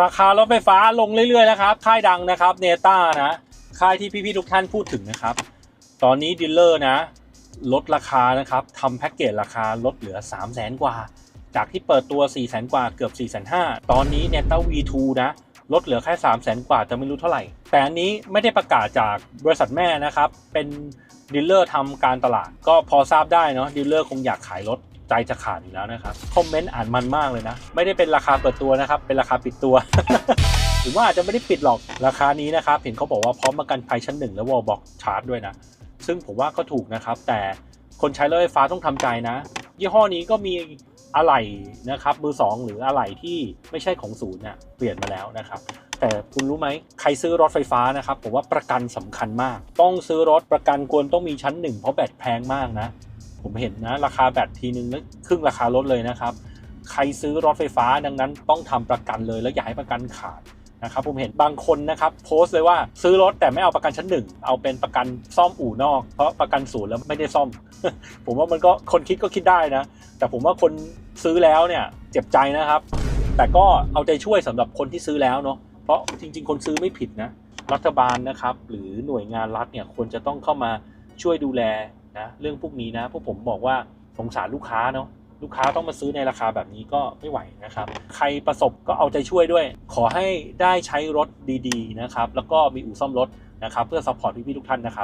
ราคารถไฟฟ้าลงเรื่อยๆแล้วครับ ค่ายดังนะครับเนต้านะ ค่ายที่พี่ๆทุกท่านพูดถึงนะครับ ตอนนี้ดีลเลอร์นะ ลดราคานะครับทำแพ็กเกจราคาลดเหลือ 3 0 0แสนกว่า จากที่เปิดตัว 4 0 0แสนกว่าเกือบ4 5 0 0 0ตอนนี้เนต้า V2 นะ ลดเหลือแค่ 3 0 0แสนกว่าจะไม่รู้เท่าไหร่ แต่อันนี้ไม่ได้ประกาศจากบริษัทแม่นะครับ เป็นดีลเลอร์ทำการตลาด ก็พอทราบได้เนาะดีลเลอร์คงอยากขายรถ ใจจะขาดอยู่แล้วนะครับ คอมเมนต์อ่านมันมากเลยนะ ไม่ได้เป็นราคาเปิดตัวนะครับ เป็นราคาปิดตัว หรือว่าอาจจะไม่ได้ปิดหรอกราคานี้นะครับ เห็นเขาบอกว่าพร้อมประกันภัยชั้นหนึ่งและวอลบ็อกชาร์จด้วยนะ ซึ่งผมว่าก็ถูกนะครับ แต่คนใช้รถไฟฟ้าต้องทำใจนะ ยี่ห้อนี้ก็มีอะไหล่นะครับมือสองหรืออะไหล่ที่ไม่ใช่ของศูนย์เนี่ยเปลี่ยนมาแล้วนะครับ แต่คุณรู้ไหมใครซื้อรถไฟฟ้านะครับ ผมว่าประกันสำคัญมาก ต้องซื้อรถประกันควรต้องมีชั้นหนึ่งเพราะแบตแพงมากนะ ผมเห็นนะ ราคาแบตทีนึงแล้วครึ่งราคารถเลยนะครับ ใครซื้อรถไฟฟ้าดังนั้นต้องทำประกันเลยแล้วอย่าให้ประกันขาดนะครับผมเห็นบางคนนะครับโพสต์เลยว่าซื้อรถแต่ไม่เอาประกันชั้นหนึ่งเอาเป็นประกันซ่อมอู่นอก เพราะประกันศูนย์แล้วไม่ได้ซ่อม ผมว่ามันก็คนคิดก็คิดได้นะ แต่ผมว่าคนซื้อแล้วเนี่ยเจ็บใจนะครับ แต่ก็เอาใจช่วยสำหรับคนที่ซื้อแล้วเนาะเพราะจริง ๆ คนซื้อไม่ผิดนะรัฐบาลนะครับ หรือหน่วยงานรัฐเนี่ยควรจะต้องเข้ามาช่วยดูแล นะเรื่องพวกนี้นะพวกผมบอกว่าสงสารลูกค้าเนาะลูกค้าต้องมาซื้อในราคาแบบนี้ก็ไม่ไหวนะครับ ใครประสบก็เอาใจช่วยด้วย ขอให้ได้ใช้รถดีๆนะครับ แล้วก็มีอู่ซ่อมรถนะครับ เพื่อซัพพอร์ตพี่ๆทุกท่านนะครับ